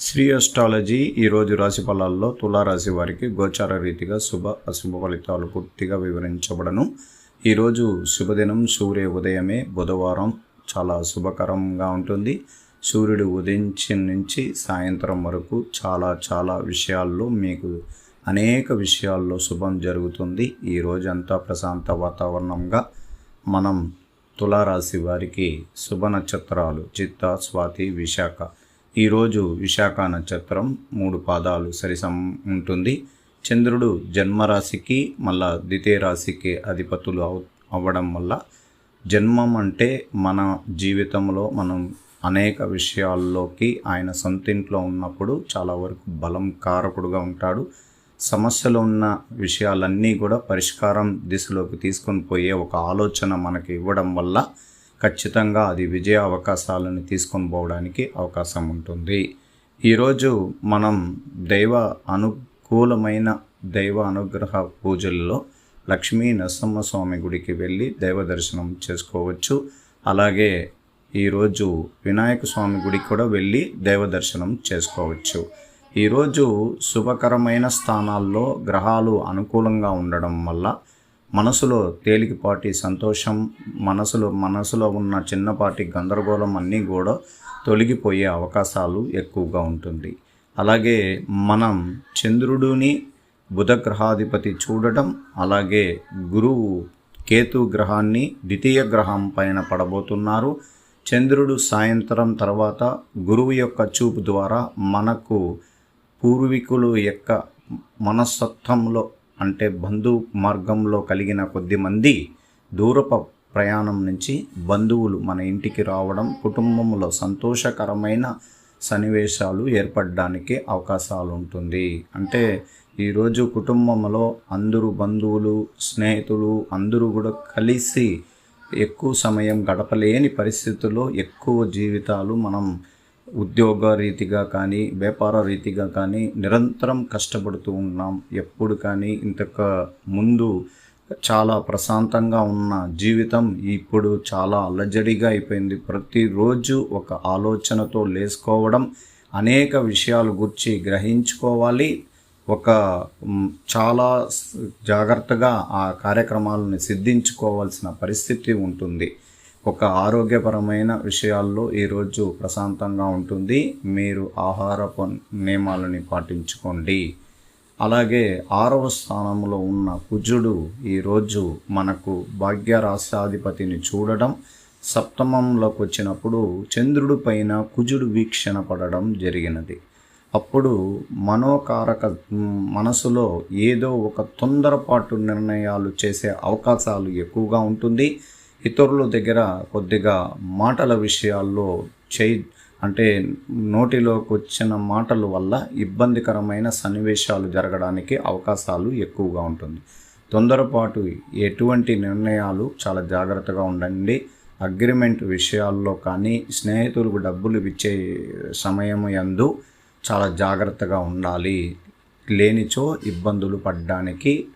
Shri astrology ఈరోజు రాశి ఫలాల్లో తులారాశి వారికి గోచార రీతిగా శుభ అశుభ ఫలితాలు పూర్తిగా వివరించబడను. ఈరోజు శుభదినం. సూర్య ఉదయమే బుధవారం చాలా శుభకరంగా ఉంటుంది. సూర్యుడు ఉదయించిన నుంచి సాయంత్రం వరకు చాలా చాలా విషయాల్లో మీకు అనేక విషయాల్లో శుభం జరుగుతుంది. ఈ రోజంతా ప్రశాంత వాతావరణంగా మనం తులారాశి వారికి శుభ నక్షత్రాలు చిత్త స్వాతి విశాఖ ఈరోజు విశాఖ నక్షత్రం మూడు పాదాలు సరిసం ఉంటుంది. చంద్రుడు జన్మరాశికి మళ్ళా ద్వితీయ రాశికి అధిపతులు అవ అవ్వడం వల్ల జన్మం అంటే మన జీవితంలో మనం అనేక విషయాల్లోకి ఆయన సొంతింట్లో ఉన్నప్పుడు చాలా వరకు బలం కారకుడుగా ఉంటాడు. సమస్యలు ఉన్న విషయాలన్నీ కూడా పరిష్కారం దిశలోకి తీసుకొని పోయే ఒక ఆలోచన మనకి ఇవ్వడం వల్ల ఖచ్చితంగా అది విజయ అవకాశాలను తీసుకొని పోవడానికి అవకాశం ఉంటుంది. ఈరోజు మనం దైవ అనుకూలమైన దైవ అనుగ్రహ పూజల్లో లక్ష్మీ నరసింహస్వామి గుడికి వెళ్ళి దైవ దర్శనం చేసుకోవచ్చు. అలాగే ఈరోజు వినాయక స్వామి గుడికి కూడా వెళ్ళి దైవ దర్శనం చేసుకోవచ్చు. ఈరోజు శుభకరమైన స్థానాల్లో గ్రహాలు అనుకూలంగా ఉండడం వల్ల మనసులో తేలికపాటి సంతోషం మనసులో మనసులో ఉన్న చిన్నపాటి గందరగోళం అన్నీ కూడా తొలగిపోయే అవకాశాలు ఎక్కువగా ఉంటుంది. అలాగే మనం చంద్రుడిని బుధ గ్రహాధిపతి చూడటం అలాగే గురువు కేతు గ్రహాన్ని ద్వితీయ గ్రహం పైన పడబోతున్నారు. చంద్రుడు సాయంత్రం తర్వాత గురువు యొక్క చూపు ద్వారా మనకు పూర్వీకులు యొక్క మనస్తత్వంలో అంటే బంధు మార్గంలో కలిగిన కొద్ది మంది దూరప ప్రయాణం నుంచి బంధువులు మన ఇంటికి రావడం కుటుంబంలో సంతోషకరమైన సన్నివేశాలు ఏర్పడడానికి అవకాశాలు ఉంటుంది అంటే ఈరోజు కుటుంబంలో అందరూ బంధువులు స్నేహితులు అందరూ కూడా కలిసి ఎక్కువ సమయం గడపలేని పరిస్థితుల్లో ఎక్కువ జీవితాలు మనం ఉద్యోగ రీతిగా కానీ వ్యాపార రీతిగా కానీ నిరంతరం కష్టపడుతూ ఉన్నాం. ఎప్పుడు కానీ ఇంతక ముందు చాలా ప్రశాంతంగా ఉన్న జీవితం ఇప్పుడు చాలా అలజడిగా అయిపోయింది. ప్రతిరోజు ఒక ఆలోచనతో లేసుకోవడం అనేక విషయాలు గుర్చి గ్రహించుకోవాలి. ఒక చాలా జాగ్రత్తగా ఆ కార్యక్రమాలను సిద్ధించుకోవాల్సిన పరిస్థితి ఉంటుంది. ఒక ఆరోగ్యపరమైన విషయాల్లో ఈరోజు ప్రశాంతంగా ఉంటుంది. మీరు ఆహారపు నియమాలని పాటించుకోండి. అలాగే ఆరవ స్థానంలో ఉన్న కుజుడు ఈరోజు మనకు భాగ్య రాష్ట్రాధిపతిని చూడడం సప్తమంలోకి వచ్చినప్పుడు చంద్రుడి పైన కుజుడు వీక్షణ పడడం జరిగినది. అప్పుడు మనోకారక మనసులో ఏదో ఒక తొందరపాటు నిర్ణయాలు చేసే అవకాశాలు ఎక్కువగా ఉంటుంది. ఇతరుల దగ్గర కొద్దిగా మాటల విషయాల్లో చేయి అంటే నోటిలోకి వచ్చిన మాటల వల్ల ఇబ్బందికరమైన సన్నివేశాలు జరగడానికి అవకాశాలు ఎక్కువగా ఉంటుంది. తొందరపాటు ఎటువంటి నిర్ణయాలు చాలా జాగ్రత్తగా ఉండండి. అగ్రిమెంట్ విషయాల్లో కానీ స్నేహితులకు డబ్బులు ఇచ్చే సమయం యందు చాలా జాగ్రత్తగా ఉండాలి. లేనిచో ఇబ్బందులు పడడానికి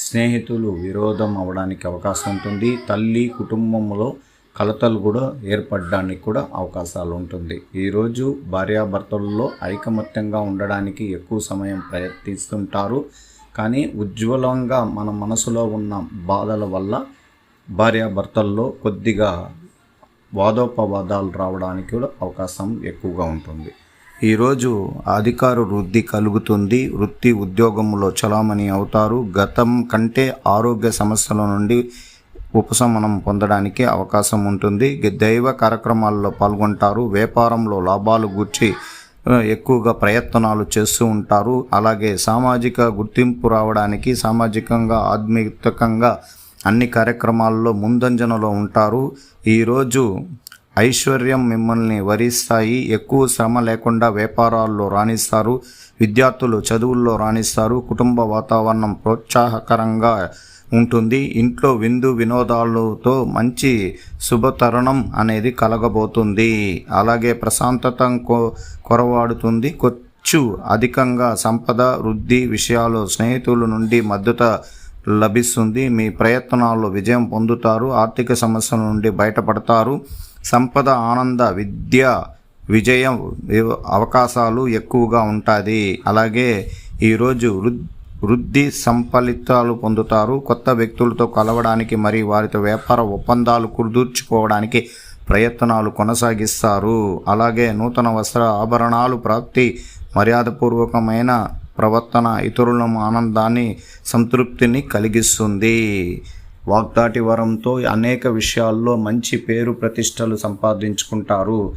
స్నేహితులు విరోధం అవడానికి అవకాశం ఉంటుంది. తల్లి కుటుంబంలో కలతలు కూడా ఏర్పడడానికి కూడా అవకాశాలు ఉంటుంది. ఈరోజు భార్యాభర్తల్లో ఐకమత్యంగా ఉండడానికి ఎక్కువ సమయం ప్రయత్నిస్తుంటారు. కానీ ఉజ్వలంగా మన మనసులో ఉన్న బాధల వల్ల భార్యాభర్తల్లో కొద్దిగా వాదోపవాదాలు రావడానికి కూడా అవకాశం ఎక్కువగా ఉంటుంది. ఈరోజు అధికార వృద్ధి కలుగుతుంది. వృత్తి ఉద్యోగంలో చలామణి అవుతారు. గతం కంటే ఆరోగ్య సమస్యల నుండి ఉపశమనం పొందడానికి అవకాశం ఉంటుంది. దైవ కార్యక్రమాల్లో పాల్గొంటారు. వ్యాపారంలో లాభాలు గుర్చి ఎక్కువగా ప్రయత్నాలు చేస్తూ ఉంటారు. అలాగే సామాజిక గుర్తింపు రావడానికి సామాజికంగా ఆధ్యాత్మికంగా అన్ని కార్యక్రమాల్లో ముందంజనలో ఉంటారు. ఈరోజు ఐశ్వర్యం మిమ్మల్ని వరిస్తాయి. ఎక్కువ శ్రమ లేకుండా వ్యాపారాల్లో రాణిస్తారు. విద్యార్థులు చదువుల్లో రాణిస్తారు. కుటుంబ వాతావరణం ప్రోత్సాహకరంగా ఉంటుంది. ఇంట్లో విందు వినోదాలతో మంచి శుభతరుణం అనేది కలగబోతుంది. అలాగే ప్రశాంతత కొ- కొరవాడుతుంది. ఖర్చు అధికంగా సంపద వృద్ధి విషయాలు స్నేహితుల నుండి మద్దతు లభిస్తుంది. మీ ప్రయత్నాల్లో విజయం పొందుతారు. ఆర్థిక సమస్యల నుండి బయటపడతారు. సంపద ఆనంద విద్య విజయం అవకాశాలు ఎక్కువగా ఉంటుంది అలాగే ఈరోజు వృద్ధి వృద్ధి సంఫలితాలు పొందుతారు. కొత్త వ్యక్తులతో కలవడానికి మరియు వారితో వ్యాపార ఒప్పందాలు కుదుర్చుకోవడానికి ప్రయత్నాలు కొనసాగిస్తారు. అలాగే నూతన వస్త్ర ఆభరణాలు ప్రాప్తి మర్యాదపూర్వకమైన ప్రవర్తన ఇతరుల ఆనందాన్ని సంతృప్తిని కలిగిస్తుంది. వాగ్దాటి వరంతో అనేక విషయాల్లో మంచి పేరు ప్రతిష్టలు సంపాదించుకుంటారు.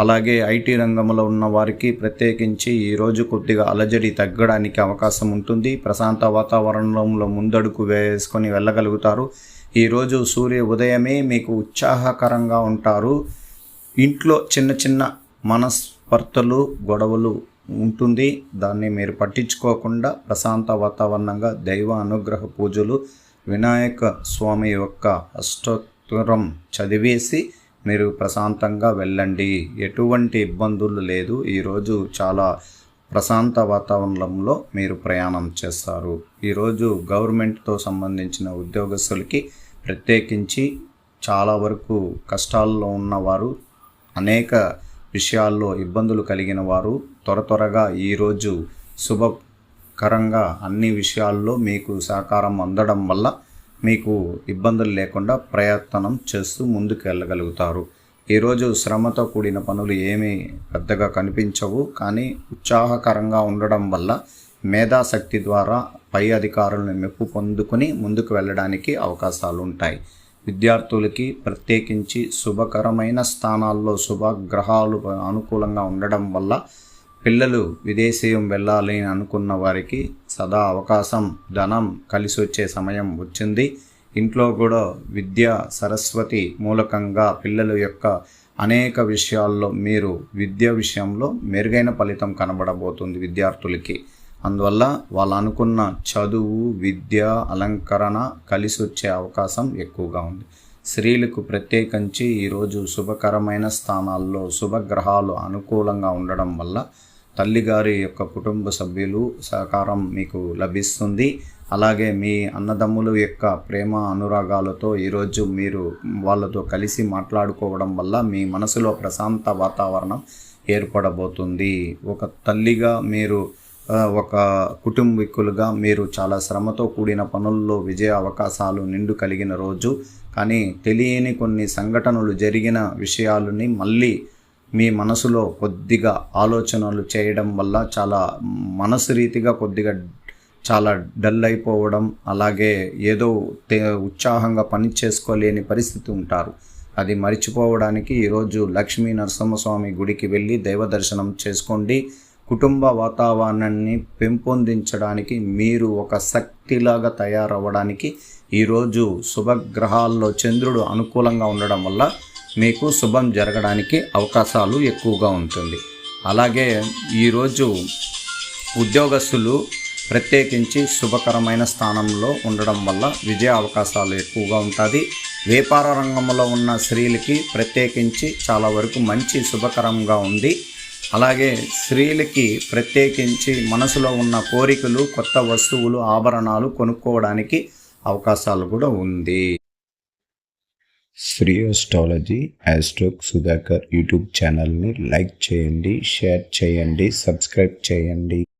అలాగే ఐటీ రంగంలో ఉన్న వారికి ప్రత్యేకించి ఈరోజు కొద్దిగా అలజడి తగ్గడానికి అవకాశం ఉంటుంది. ప్రశాంత వాతావరణంలో ముందడుగు వేసుకొని వెళ్ళగలుగుతారు. ఈరోజు సూర్య ఉదయమే మీకు ఉత్సాహకరంగా ఉంటారు. ఇంట్లో చిన్న చిన్న మనస్పర్తలు గొడవలు ఉంటుంది. దాన్ని మీరు పట్టించుకోకుండా ప్రశాంత వాతావరణంగా దైవ అనుగ్రహ పూజలు వినాయక స్వామి యొక్క అష్టోత్తరం చదివేసి మీరు ప్రశాంతంగా వెళ్ళండి. ఎటువంటి ఇబ్బందులు లేదు. ఈరోజు చాలా ప్రశాంత వాతావరణంలో మీరు ప్రయాణం చేస్తారు. ఈరోజు గవర్నమెంట్తో సంబంధించిన ఉద్యోగస్తులకి ప్రత్యేకించి చాలా వరకు కష్టాల్లో ఉన్నవారు అనేక విషయాల్లో ఇబ్బందులు కలిగిన వారు త్వర త్వరగా ఈరోజు శుభకరంగా అన్ని విషయాల్లో మీకు సహకారం అందడం వల్ల మీకు ఇబ్బందులు లేకుండా ప్రయత్నం చేస్తూ ముందుకు వెళ్ళగలుగుతారు. ఈరోజు శ్రమతో కూడిన పనులు ఏమీ పెద్దగా కనిపించవు. కానీ ఉత్సాహకరంగా ఉండడం వల్ల మేధాశక్తి ద్వారా పై అధికారులను మెప్పు పొందుకుని ముందుకు వెళ్ళడానికి అవకాశాలు ఉంటాయి విద్యార్థులకి ప్రత్యేకించి శుభకరమైన స్థానాల్లో శుభగ్రహాలు అనుకూలంగా ఉండడం వల్ల పిల్లలు విదేశీయం వెళ్ళాలి అనుకున్న వారికి సదా అవకాశం ధనం కలిసి వచ్చే సమయం వచ్చింది. ఇంట్లో కూడా విద్య సరస్వతి మూలకంగా పిల్లల యొక్క అనేక విషయాల్లో మీరు విద్య విషయంలో మెరుగైన ఫలితం కనబడబోతుంది విద్యార్థులకి. అందువల్ల వాళ్ళు అనుకున్న చదువు విద్య అలంకరణ కలిసి వచ్చే అవకాశం ఎక్కువగా ఉంది. స్త్రీలకు ప్రత్యేకించి ఈరోజు శుభకరమైన స్థానాల్లో శుభగ్రహాలు అనుకూలంగా ఉండడం వల్ల తల్లిగారి యొక్క కుటుంబ సభ్యులు సహకారం మీకు లభిస్తుంది. అలాగే మీ అన్నదమ్ముల యొక్క ప్రేమ అనురాగాలతో ఈరోజు మీరు వాళ్ళతో కలిసి మాట్లాడుకోవడం వల్ల మీ మనసులో ప్రశాంత వాతావరణం ఏర్పడబోతుంది. ఒక తల్లిగా మీరు ఒక కుటుంబీకులుగా మీరు చాలా శ్రమతో కూడిన పనుల్లో విజయ అవకాశాలు నిండు కలిగిన రోజు. కానీ తెలియని కొన్ని సంఘటనలు జరిగిన విషయాలని మళ్ళీ మీ మనసులో కొద్దిగా ఆలోచనలు చేయడం వల్ల చాలా మనసు రీతిగా కొద్దిగా చాలా డల్ అయిపోవడం అలాగే ఏదో ఉత్సాహంగా పని చేసుకోలేని పరిస్థితి ఉంటారు. అది మరిచిపోవడానికి ఈరోజు లక్ష్మీ నరసింహస్వామి గుడికి వెళ్ళి దైవ దర్శనం చేసుకోండి. కుటుంబ వాతావరణాన్ని పెంపొందించడానికి మీరు ఒక శక్తిలాగా తయారవ్వడానికి ఈరోజు శుభగ్రహాల్లో చంద్రుడు అనుకూలంగా ఉండడం వల్ల మీకు శుభం జరగడానికి అవకాశాలు ఎక్కువగా ఉంటుంది. అలాగే ఈరోజు ఉద్యోగస్తులు ప్రత్యేకించి శుభకరమైన స్థానంలో ఉండడం వల్ల విజయ అవకాశాలు ఎక్కువగా ఉంటుంది వ్యాపార రంగంలో ఉన్న స్త్రీలకి ప్రత్యేకించి చాలా వరకు మంచి శుభకరంగా ఉంది. అలాగే స్త్రీలకి ప్రత్యేకించి మనసులో ఉన్న కోరికలు కొత్త వస్తువులు ఆభరణాలు కొనుక్కోవడానికి అవకాశాలు కూడా ఉంది. శ్రీ అస్ట్రాలజీ యాస్ట్రోక్ సుధాకర్ యూట్యూబ్ ఛానల్ని లైక్ చేయండి షేర్ చేయండి సబ్స్క్రైబ్ చేయండి.